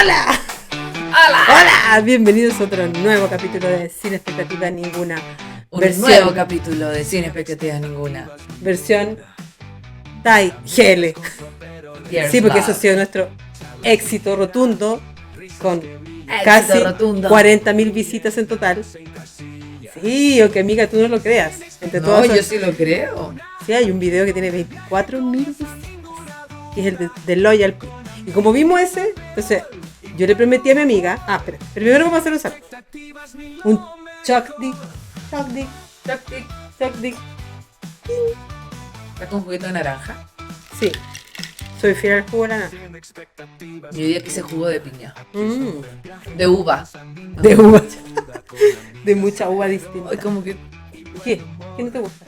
¡Hola! ¡Hola! ¡Hola! Bienvenidos a otro nuevo capítulo de Sin Expectativa Ninguna. Un Versión- nuevo capítulo de Sin Expectativas Ninguna. Versión Tai GL. Sí, porque eso ha sido nuestro éxito rotundo con Éxito casi rotundo. 40.000 visitas en total. Sí, o que amiga, tú no lo creas. Entre No, todos, yo sí lo creo. sí, hay un video que tiene 24.000 visitas, que es el de, de Loyal. Y como vimos ese, entonces yo le prometí a mi amiga, ah, espera, pero primero vamos a hacer un saludo. Un Chuck Dick, Chuck Dick, Chuck Dick, Chuck Dick. ¿Está con juguito de naranja? Sí, soy fiel al jugo de naranja. Yo diría que ese jugo de piña. Mm, De uva. de uva. De mucha uva distinta. Ay, como que. ¿Qué? ¿Qué no te gusta?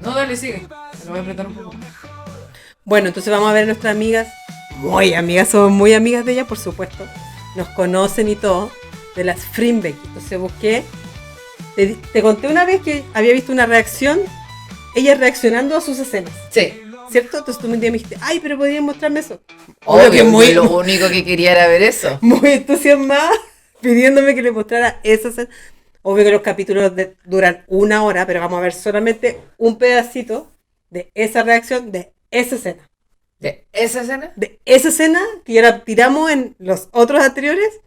No, dale, sigue. Me lo voy a apretar un poco. Bueno, entonces vamos a ver a nuestras amigas. Muy amigas, somos muy amigas de ella, por supuesto. Nos conocen y todo. De las Frimbeck. Entonces busqué. Te, te conté una vez que había visto una reacción. Ella reaccionando a sus escenas. Sí. ¿Cierto? Entonces tú un día me dijiste, ay, pero podrías mostrarme eso. Obvio, que muy, lo único que quería era ver eso. muy entusiasmada pidiéndome que le mostrara esa escena. Obvio que los capítulos de- duran una hora, pero vamos a ver solamente un pedacito de esa reacción de esa escena. De esa escena. de esa escena que ya la tiramos en los otros anteriores,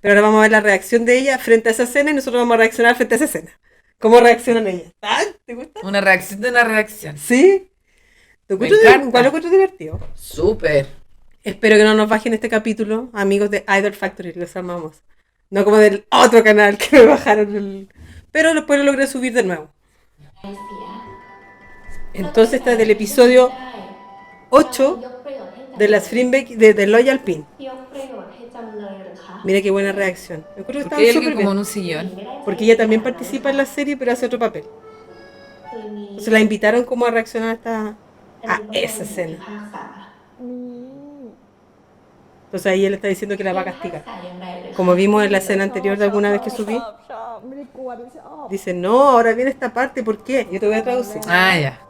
pero ahora vamos a ver la reacción de ella frente a esa escena y nosotros vamos a reaccionar frente a esa escena. ¿Cómo reaccionan ellas? Ah, ¿Te gusta? Una reacción de una reacción. Sí. ¿Te Me encanta. igual lo encuentro divertido. Súper. Espero que no nos bajen este capítulo, amigos de Idol Factory, los amamos. No como del otro canal que me bajaron el... Pero después lo logré subir de nuevo. Entonces está del episodio 8 de las Frimbeck de, de Loyal Pin. Mira qué buena reacción. Me acuerdo que estaba súper como en un sillón. Porque ella también participa en la serie, pero hace otro papel. Se la invitaron como a reaccionar a, esta, a esa escena. Entonces ahí él está diciendo que la va a castigar. Como vimos en la escena anterior de alguna vez que subí. Dice, no, ahora viene esta parte, ¿por qué? Yo te voy a traducir. Ah, ya.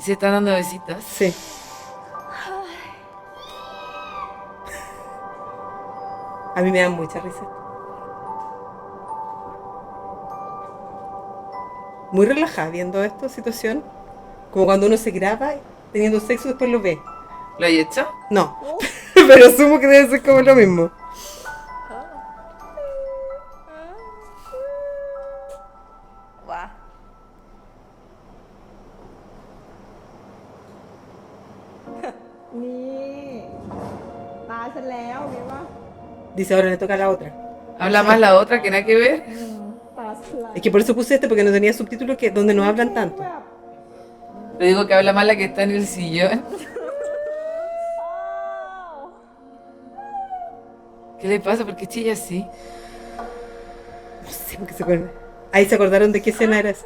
¿Se están dando besitos? Sí. A mí me dan mucha risa. Muy relajada viendo esta situación. Como cuando uno se graba teniendo sexo y después lo ve. ¿Lo hay hecho? No. Pero asumo que debe ser como lo mismo. dice ahora le toca la otra. Habla más la otra que nada que ver. Es que por eso puse este, porque no tenía subtítulos que, donde no hablan tanto. Te digo que habla más la que está en el sillón. ¿Qué le pasa? ¿Por qué chilla así? No sé, porque se acuerda. Ahí se acordaron de qué escena era esa.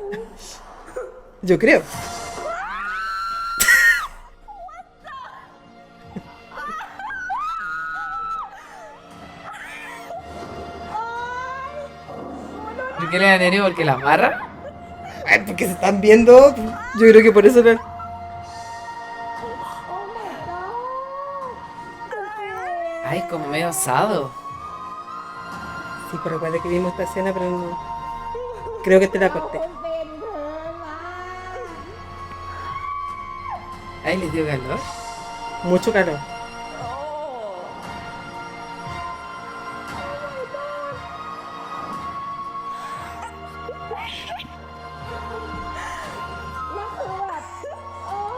Yo creo. Qué le dan aire? ¿Porque la amarra? Ay, porque se están viendo. Yo creo que por eso le... Ay, como medio osado. Sí, pero recuerda que vimos esta escena, pero no. Creo que te la corté. Ay, les dio calor. Mucho calor.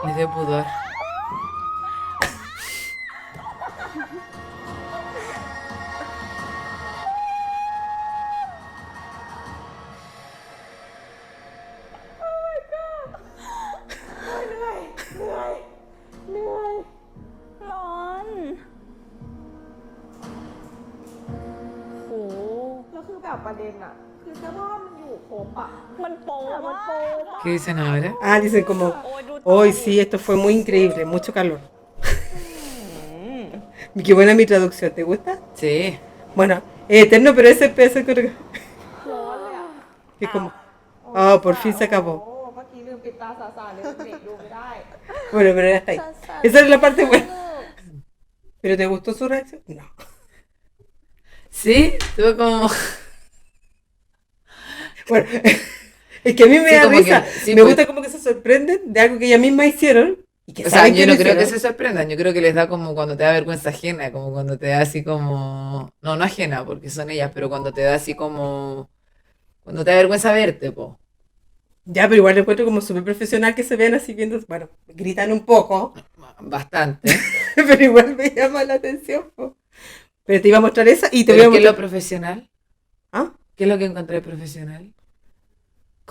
มาก ¿Qué dicen ahora? Ah, dicen como. Hoy sí, esto fue muy increíble, mucho calor. Mm. Qué buena mi traducción, ¿te gusta? Sí. Bueno, es eterno, pero ese pez es Es como, ah, oh, por fin se acabó. Bueno, pero ya está ahí. Esa es la parte buena. ¿Pero te gustó su reacción? No. Sí, tuve como. Bueno. es que a mí me Sí, da risa. que- sí, me pues. gusta como que se sorprenden de algo que ellas mismas hicieron y que O sea, yo que no creo que se sorprendan, yo creo que les da como cuando te da vergüenza ajena, como cuando te da así como, no, no ajena, porque son ellas, pero cuando te da así como, cuando te da vergüenza verte, po. Ya, pero igual lo encuentro como súper profesional que se vean así viendo, bueno, gritan un poco, Bastante. pero igual me llama la atención. po. Pero te iba a mostrar esa y te voy a ¿Qué es lo mostrar... profesional? ¿Ah? ¿Qué es lo que encontré profesional?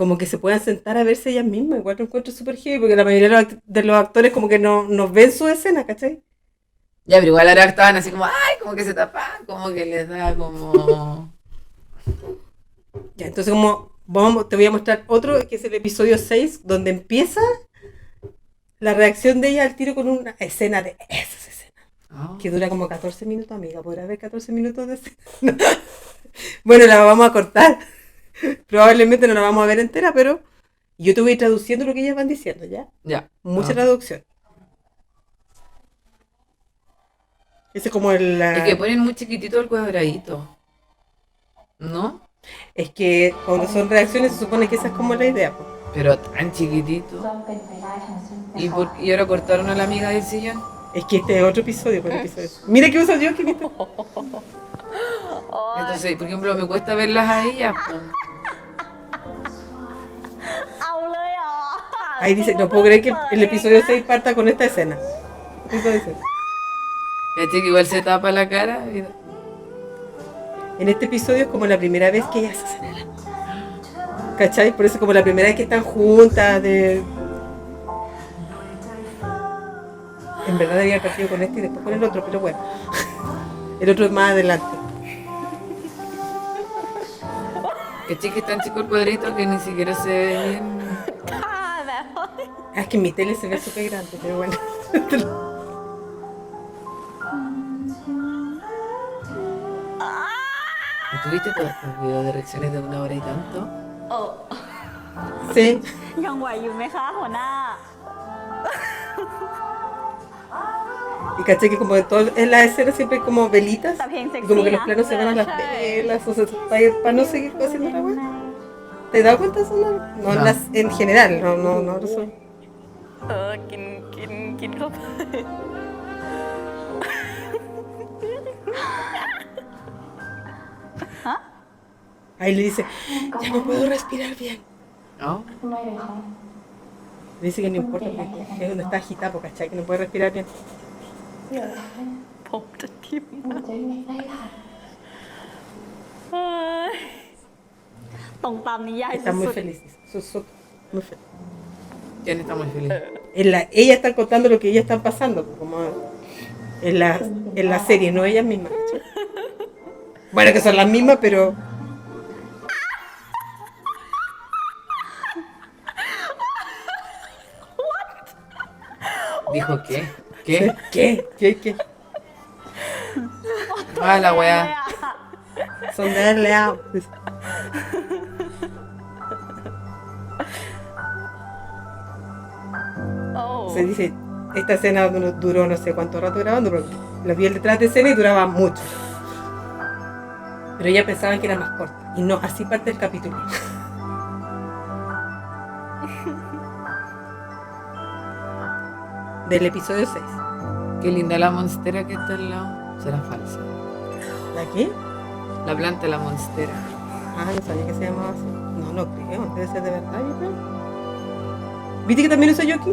Como que se puedan sentar a verse ellas mismas, igual lo encuentro súper heavy, porque la mayoría de los, actores como que no nos ven su escena, ¿cachai? Ya, pero igual ahora estaban así como, ay, como que se tapan, como que les da como... Ya, entonces como vamos, te voy a mostrar otro, que es el episodio 6, donde empieza la reacción de ella al tiro con una escena de esas escenas. Oh. que dura como 14 minutos, amiga. ¿Podrá haber 14 minutos de escena? bueno, la vamos a cortar. Probablemente no la vamos a ver entera, pero yo te voy traduciendo lo que ellas van diciendo, ¿ya? Ya. Mucha ah. traducción. Ese es como el... La... Es que ponen muy chiquitito el cuadradito. ¿No? Es que cuando son reacciones se supone que esa es como la idea. Pues. Pero tan chiquitito. ¿Y, por, ¿Y ahora cortaron a la amiga del sillón? Es que este es otro episodio, por episodio. Mira que uso yo que Entonces, por ejemplo, me cuesta verlas a ellas. Ahí dice, no puedo creer que el episodio 6 parta con esta escena. Eso dice. Que igual se tapa la cara. y- En este episodio es como la primera vez que ellas se amor. ¿Cachai? Por eso como la primera vez que están juntas, de... En verdad debía haber partido con este y después con el otro, pero bueno. El otro es más adelante. ¿Cachai? Que es tan chico el cuadrito que ni siquiera se ve bien. Ah, es que mi tele se ve súper grande, pero bueno. ¿Tuviste todos estos videos de reacciones de una hora y tanto? Oh. Sí. Y caché que como de todo en la escena siempre hay como velitas. Y como que los planos se van a las velas. O sea, para no seguir haciendo la web. ¿Te das cuenta eso? No, no, no. Las, en general, no, no, no. Son... Ah, ¿quién, quién, quién lo ¿Ah? Ahí le dice, ya no puedo respirar bien. ¿Ah? ¿No? Le dice que no importa, que es donde está agitado, ¿cachai? Que no puede respirar bien. Pobre tipo. Ay. ตรงตามนิยาย Está muy สุด feliz. Su- su- muy feliz. ¿Quién está muy feliz? En la, ellas están contando lo que ellas están pasando, pues, como en la, en la serie, no ellas mismas. ¿cachai? Bueno, que son las mismas, pero ¿Dijo qué? ¿Qué? ¿qué? ¿Qué? ¿Qué? Ah, la weá. Son de darle a... Se dice, esta escena du- duró no sé cuánto rato grabando, pero la vi el detrás de escena y duraba mucho. Pero ellas pensaban que era más corta. Y no, así parte el capítulo. Del episodio 6. Qué linda la monstera que está al lado. Será falsa. ¿La qué? La planta de la monstera. Ah, no sabía que se llamaba así. No, no creo, debe ser de verdad, yo creo. ¿Viste que también usa Yoki?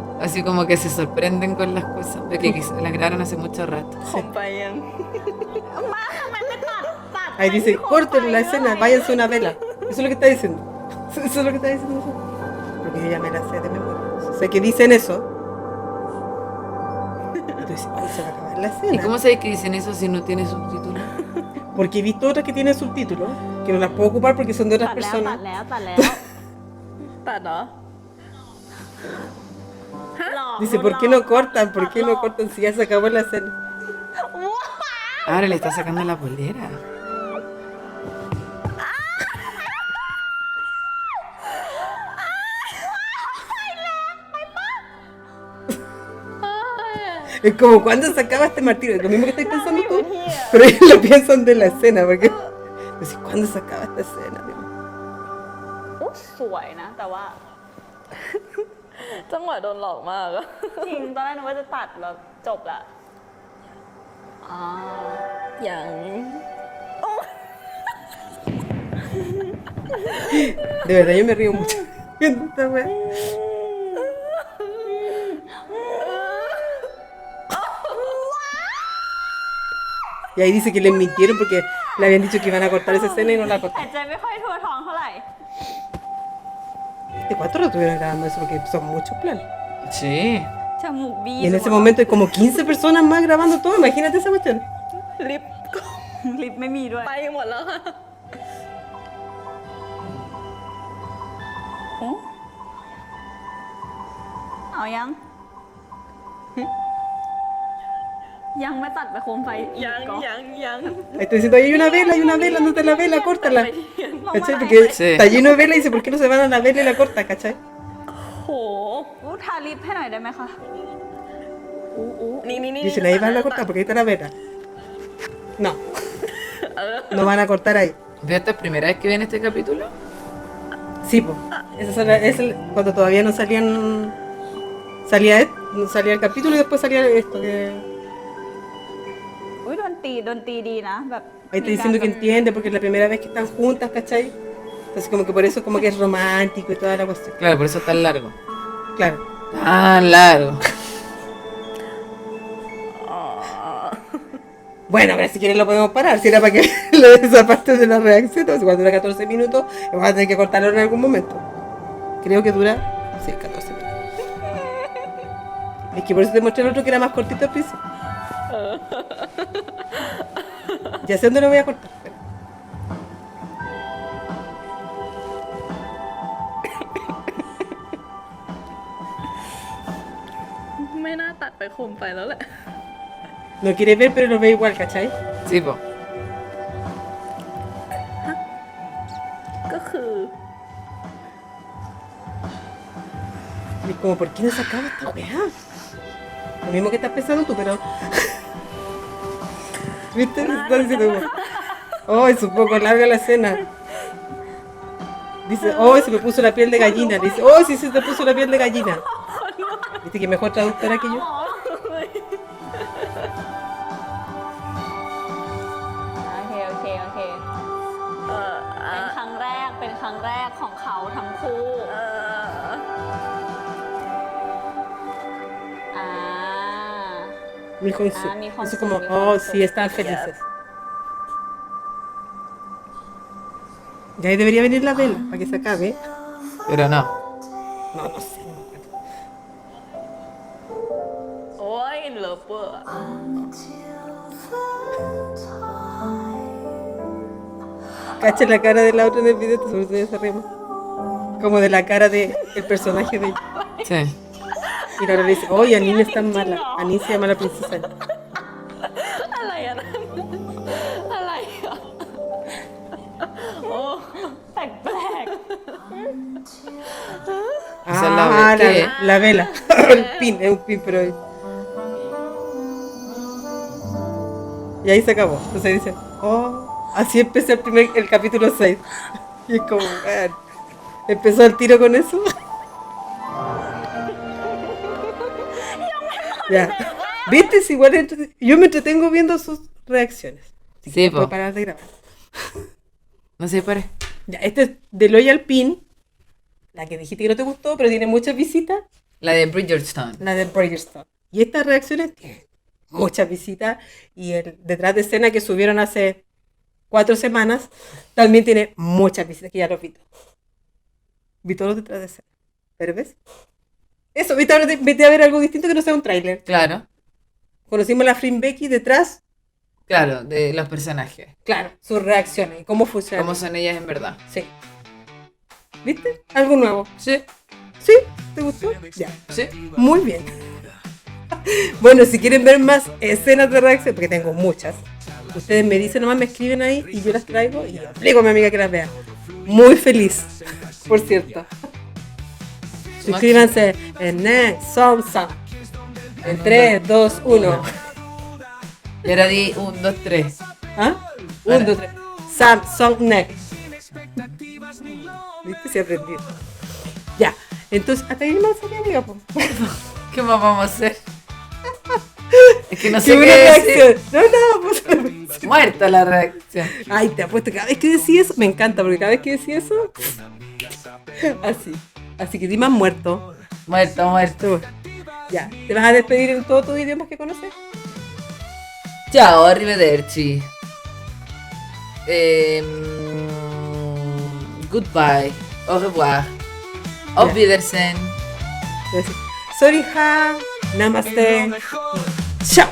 Así como que se sorprenden con las cosas, porque las grabaron hace mucho rato. Ahí dice, corten la escena, váyanse una vela. Eso es lo que está diciendo. Eso es lo que está diciendo. Porque yo ya me la sé de memoria. O sea, que dicen eso. Entonces, ay, se va a acabar la escena. ¿Y cómo sabes que dicen eso si no tiene subtítulos? Porque he visto otras que tienen subtítulos, que no las puedo ocupar porque son de otras personas. Dice, ¿por qué no cortan? ¿Por qué no cortan si ya se acabó la cena? Ahora le está sacando la bolera. Es como cuando sacaba este martillo, lo mismo que estoy pensando tú, pero ellos lo piensan de la cena, porque decís, ¿cuándo sacaba esta cena? Dios? อุ๊ยสวยนะแต่ว่าจังหวะโดนหลอกมากอะจริงตอนแรกนึกว่าจะตัดแล้วจบละอ๋ออย่าง De verdad, yo me río mucho viendo esta wea. Y ahí dice que les mintieron porque le habían dicho que iban a cortar esa escena y no la หาย cortaron. ใจไม่ค่อยทั่วท้องเท่าไหร่ imagínate cuánto lo estuvieron grabando eso, porque son muchos planes. Sí. Está bien, y en ese momento hay como 15 personas más grabando todo, imagínate esa cuestión. Lip, Lip me miro. ¿Oh? ¿Oh. ยังไม่ตัดไปโคมไฟอีก ยัง ก็ ยังยัง Ahí estoy diciendo, hay una vela, hay una vela, no te la vela, córtala. ลงมา ¿Cachai? ไหน Porque Sí. está lleno de vela y dice, ¿por qué no se van a la vela y la corta? ¿Cachai? โห อู้ทาลิปให้หน่อยได้ไหมคะ อู้อู้นี่นี่นี่ Dicen, ahí van a cortar porque ahí está la vela. No. No van a cortar ahí. ¿De esta es primera vez que ven este capítulo? Sí, pues. Esa es, la- es el- cuando todavía no salían. Salía, et- no salía el capítulo y después salía esto. Que... อุ้ยดนตรีดนตรีดีนะ แบบ Ahí está มี diciendo que แบบ entiende porque es la primera vez que están juntas, ¿cachai? Entonces, como que por eso, como que es romántico y toda la cuestión. Claro, por eso es tan largo. Claro. Tan largo. Bueno, ahora si quieren lo podemos parar. Si era para que lo de esa parte de la reacción, entonces cuando dura 14 minutos, vamos a tener que cortarlo en algún momento. Creo que dura. Sí, 14 minutos. Es que por eso te mostré el otro que era más cortito al principio. Ya sé dónde lo voy a cortar. espera. ไม่น่าตัดไปโคมไปแล้วแหละ No quiere ver, pero lo ve igual, ¿cachai? Sí, po. ก็คือ Y como, ¿por qué no se acaba esta weá? Lo mismo que estás pensando tú, pero. ¿Viste? Estás diciendo como, Oh, es un poco larga la escena. Dice, oh, se me puso la piel de gallina. Dice, oh, sí, se te puso la piel de gallina. Viste que mejor traductora que yo. โอเค โอเค โอเค เอออ่ะ เป็นครั้งแรก เป็นครั้งแรกของเขาทั้งคู่ Mi Honsu. Ah, mi honsu, Eso como, oh, sí, están felices. Ya ahí debería venir la vela para que se acabe. Pero no. No, no sé. Hoy. Cacha la cara de la otra en el video, te se arriba. Como de la cara del de personaje de ella. Sí. Y Laura le dice, oye, Anil es tan mala. Anil se llama la princesa. Ah, la, la, la vela. el pin, es un pin, pero. Y ahí se acabó. Entonces dice, oh, así empezó el primer el capítulo 6. Y es como, man, empezó el tiro con eso. Ya. ¿Viste? Si igual entre- yo me entretengo viendo sus reacciones. Así Sí, po. parar de grabar. No se pare. Ya, este es de Loyal Pin. La que dijiste que no te gustó, pero tiene muchas visitas. La de Bridgerton. La de Bridgestone. Y estas reacciones tienen muchas visitas. Y el detrás de escena que subieron hace cuatro semanas también tiene muchas visitas, que ya lo vi todo. Vi todos los detrás de escena. ¿Pero ves? Eso, viste, ahora te- vete a ver algo distinto que no sea un tráiler. Claro. Conocimos la Frim Becky detrás Claro, de los personajes. Claro, sus reacciones y cómo funcionan. Cómo son ellas en verdad. Sí. ¿Viste? Algo nuevo. Sí, ¿Sí? ¿Te gustó? Ya. sí. Muy bien. Bueno, si quieren ver más escenas de reacción, porque tengo muchas, ustedes me dicen nomás, me escriben ahí y yo las traigo y obligo a mi amiga que las vea. Muy feliz, por cierto. Suscríbanse en Song. En 3, 2, 1. Y ahora di un, dos, tres. ¿Ah? 1, 2, 3. Samsung Next. ¿Viste? Se aprendió. Ya. Entonces, hasta ahí más mi amiga. ¿Qué más vamos a hacer? Es que no Qué sé qué buena decir. No, no, pues. Muerta la reacción. Ay, te apuesto, cada vez que decís eso, me encanta, porque cada vez que decís eso, así. Así que Dimas muerto. Muerto, muerto. Ya, ¿te vas a despedir en todos tus idiomas que conoces? Ciao, arrivederci. Ehm, goodbye. Au revoir. Auf Wiedersehen. A decir, Sorry, namaste, chao.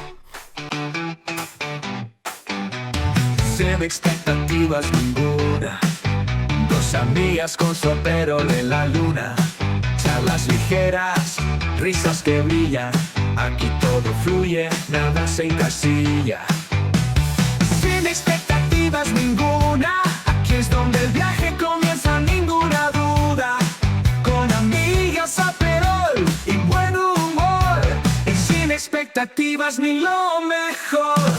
sin expectativas ninguna. Amigas con su perol en la luna. Charlas ligeras, risas que brillan. Aquí todo fluye, nada se encasilla. Sin expectativas ninguna. Aquí es donde el viaje comienza, ninguna duda. Con amigas a perol y buen humor. Y sin expectativas ni lo mejor.